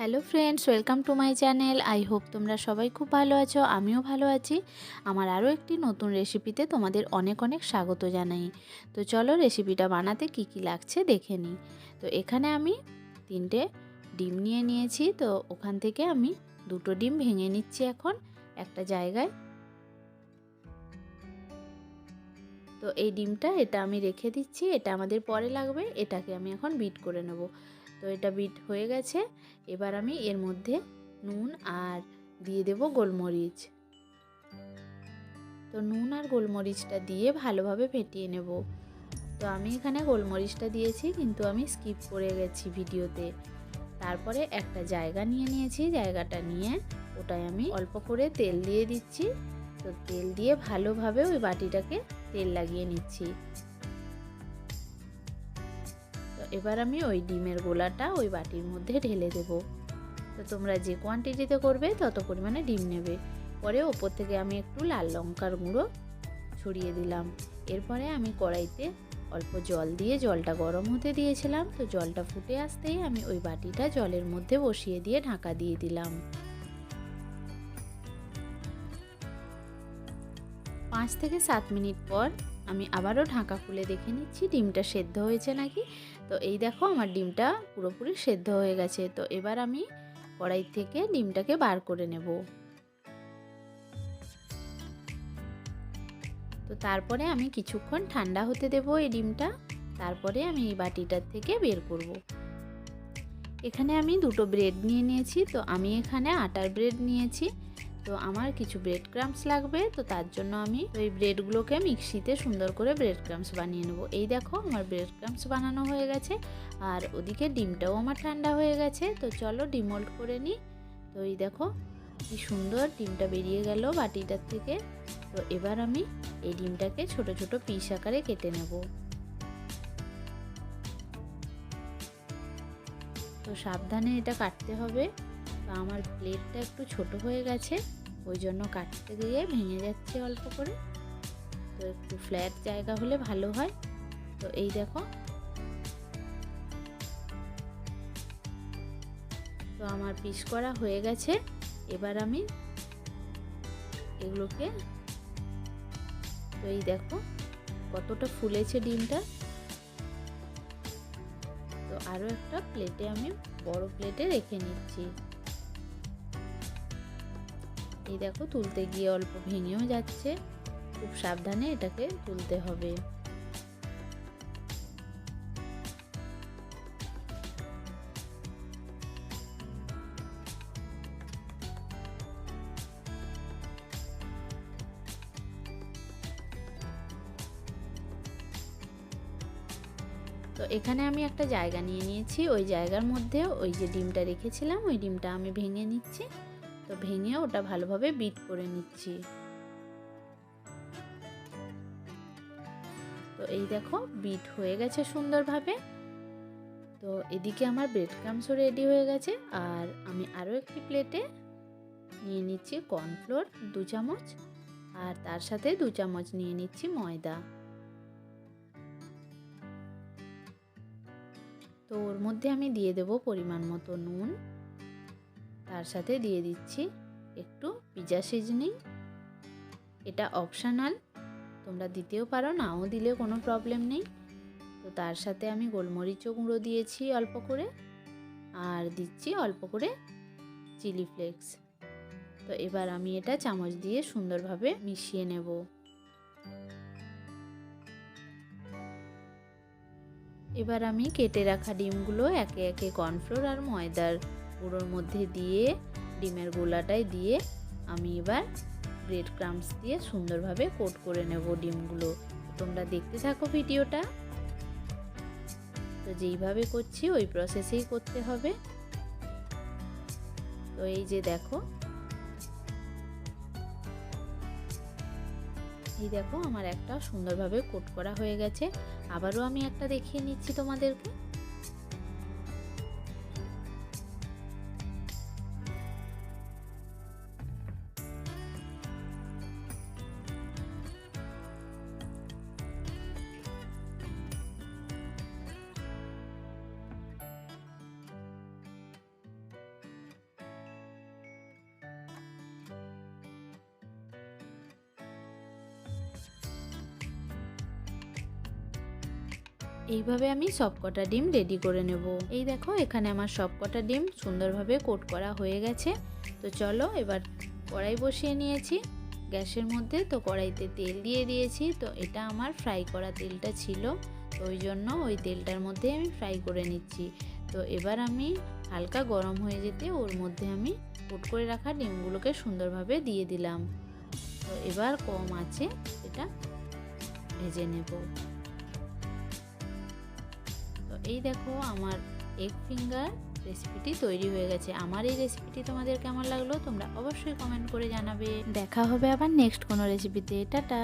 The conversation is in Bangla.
Hello friends welcome to my channel I hope তোমরা সবাই খুব ভালো আছো, আমিও ভালো আছি। আমার আরও একটি নতুন রেসিপিতে তোমাদের অনেক অনেক স্বাগত জানাই। তো চলো রেসিপিটা বানাতে কি কি লাগছে দেখে নিই তো এখানে আমি তিনটে ডিম নিয়ে নিয়েছি, তো ওখান থেকে আমি দুটো ডিম ভেঙে নিচ্ছি এখন একটা জায়গায়। তো এই ডিমটা এটা আমি রেখে দিচ্ছি, এটা আমাদের পরে লাগবে, এটাকে আমি এখন বিট করে নেব। তো এটা বিট হয়ে গেছে। এবার আমি এর মধ্যে নুন আর দিয়ে দেব গোলমরিচ। তো নুন আর গোলমরিচটা দিয়ে ভালোভাবে ফেটিয়ে নেব। তো আমি এখানে গোলমরিচটা দিয়েছি, কিন্তু আমি স্কিপ করে গেছি ভিডিওতে। তারপরে একটা জায়গা নিয়ে নিয়েছি, জায়গাটা নিয়ে ওটায় আমি অল্প করে তেল দিয়ে দিচ্ছি। তো তেল দিয়ে ভালোভাবে ওই বাটিটাকে তেল লাগিয়ে নিচ্ছি। এবার আমি ওই ডিমের গোলাটা ওই বাটির মধ্যে ঢেলে দেব। তো তোমরা যে কোয়ান্টিটিতে করবে, তত পরিমাণে ডিম নেবে। পরে ওপর থেকে আমি একটু লাল লঙ্কার গুঁড়ো ছড়িয়ে দিলাম। এরপরে আমি কড়াইতে অল্প জল দিয়ে জলটা গরম হতে দিয়েছিলাম। তো জলটা ফুটে আসতেই আমি ওই বাটিটা জলের মধ্যে বসিয়ে দিয়ে ঢাকা দিয়ে দিলাম। পাঁচ থেকে সাত মিনিট পর আমি আবারও ঢাকা খুলে দেখে নিচ্ছি ডিমটা সেদ্ধ হয়েছে নাকি। তো এই দেখো আমার ডিমটা পুরোপুরি সেদ্ধ হয়ে গেছে। তো এবার আমি কড়াই থেকে ডিমটাকে বার করে নেব। তো তারপরে আমি কিছুক্ষণ ঠান্ডা হতে দেব এই ডিমটা। তারপরে আমি এই বাটিটার থেকে বের করব। এখানে আমি দুটো ব্রেড নিয়ে নিয়েছি। তো আমি এখানে আটার ব্রেড নিয়েছি। তো আমার কিছু ব্রেড ক্রামস লাগবে, তো তার জন্য আমি ওই ব্রেডগুলোকে মিক্সিতে সুন্দর করে ব্রেড ক্রামস বানিয়ে নেব। এই দেখো আমার ব্রেড ক্রামস বানানো হয়ে গেছে, আর ওদিকে ডিমটাও আমার ঠান্ডা হয়ে গেছে, তো চলো ডিমোল্ড করে নিই তো এই দেখো কি সুন্দর ডিমটা বেরিয়ে গেল বাটিটার থেকে। তো এবার আমি এই ডিমটাকে ছোট ছোট পিস আকারে কেটে নেব। তো সাবধানে এটা কাটতে হবে। তো আমার প্লেটটা একটু ছোট হয়ে গেছে, ওই জন্য কাটতে গিয়ে ভেঙে যাচ্ছে অল্প করে। তো একটু ফ্ল্যাট জায়গা হলে ভালো হয়। তো এই দেখো। তো আমার পিস করা হয়ে গেছে। এবার আমি এগুলোকে, তো এই দেখো কতটা ফুলেছে ডিমটা। তো আরও একটা প্লেটে আমি বড় প্লেটে রেখে নিচ্ছি। এই দেখো তুলতে গিয়ে অল্প ভেঙেও যাচ্ছে। খুব সাবধানে এটাকে তুলতে হবে। তো এখানে আমি একটা জায়গা নিয়ে নিয়েছি। ওই জায়গার মধ্যে ওই যে ডিমটা রেখেছিলাম, ওই ডিমটা আমি ভেঙে নিচ্ছি। তো ভেঙে ওটা ভালোভাবে বিট করে নিচ্ছি। তো এই দেখো, বিট হয়ে গেছে সুন্দরভাবে। তো এদিকে আমার ব্রেড ক্রামসও রেডি হয়ে গেছে। আর আমি আরও একটি প্লেটে নিয়ে নিচ্ছি কর্নফ্লোর দু চামচ। আর তার সাথে দু চামচ নিয়ে নিচ্ছি ময়দা। তো ওর মধ্যে আমি দিয়ে দেব পরিমাণ মতো নুন। তার সাথে দিয়ে দিচ্ছি একটু পিজা সিজনিং। এটা অপশানাল তোমরা দিতেও পারো, নাও দিলে কোনো প্রবলেম নেই। তো তার সাথে আমি গোলমরিচও গুঁড়ো দিয়েছি অল্প করে। আর দিচ্ছি অল্প করে চিলি ফ্লেক্স তো এবার আমি এটা চামচ দিয়ে সুন্দরভাবে মিশিয়ে নেব। এবার আমি কেটে রাখা ডিমগুলো একে একে কর্নফ্লোর আর ময়দার গুঁড়োর মধ্যে দিয়ে, ডিমের গোলাটায় দিয়ে আমি এবার ব্রেড ক্রামস দিয়ে সুন্দরভাবে কোট করে নেব ডিমগুলো। তোমরা দেখতে থাকো ভিডিওটা। তো যেইভাবে করছি, ওই প্রসেসেই করতে হবে। তো এই যে দেখো। এই দেখো, আমার একটা সুন্দরভাবে কোট করা হয়ে গেছে। আবারও আমি একটা দেখিয়ে নিচ্ছি তোমাদেরকে। এইভাবে আমি সবকটা ডিম রেডি করে নেব। এই দেখো, এখানে আমার সবকটা ডিম সুন্দরভাবে কোট করা হয়ে গেছে। তো চলো, এবার কড়াই বসিয়ে নিয়েছি। গ্যাসের মধ্যে তো কড়াইতে তেল দিয়ে দিয়েছি, তো এটা আমার ফ্রাই করা তেলটা ছিল। তো ওই জন্য ওই তেলটার মধ্যে আমি ফ্রাই করে নিচ্ছি। তো এবার আমি হালকা গরম হয়ে যেতে ওর মধ্যে আমি কোট করে রাখা ডিমগুলোকে সুন্দরভাবে দিয়ে দিলাম। তো এবার কম আছে, এটা ভেজে নেব। এই দেখো আমার এগ ফিঙ্গার রেসিপিটি তৈরি হয়ে গেছে। আমার এই রেসিপিটি তোমাদের কেমন লাগল তোমরা অবশ্যই কমেন্ট করে জানাবে। দেখা হবে আবার নেক্সট কোনো রেসিপিতে টাটা।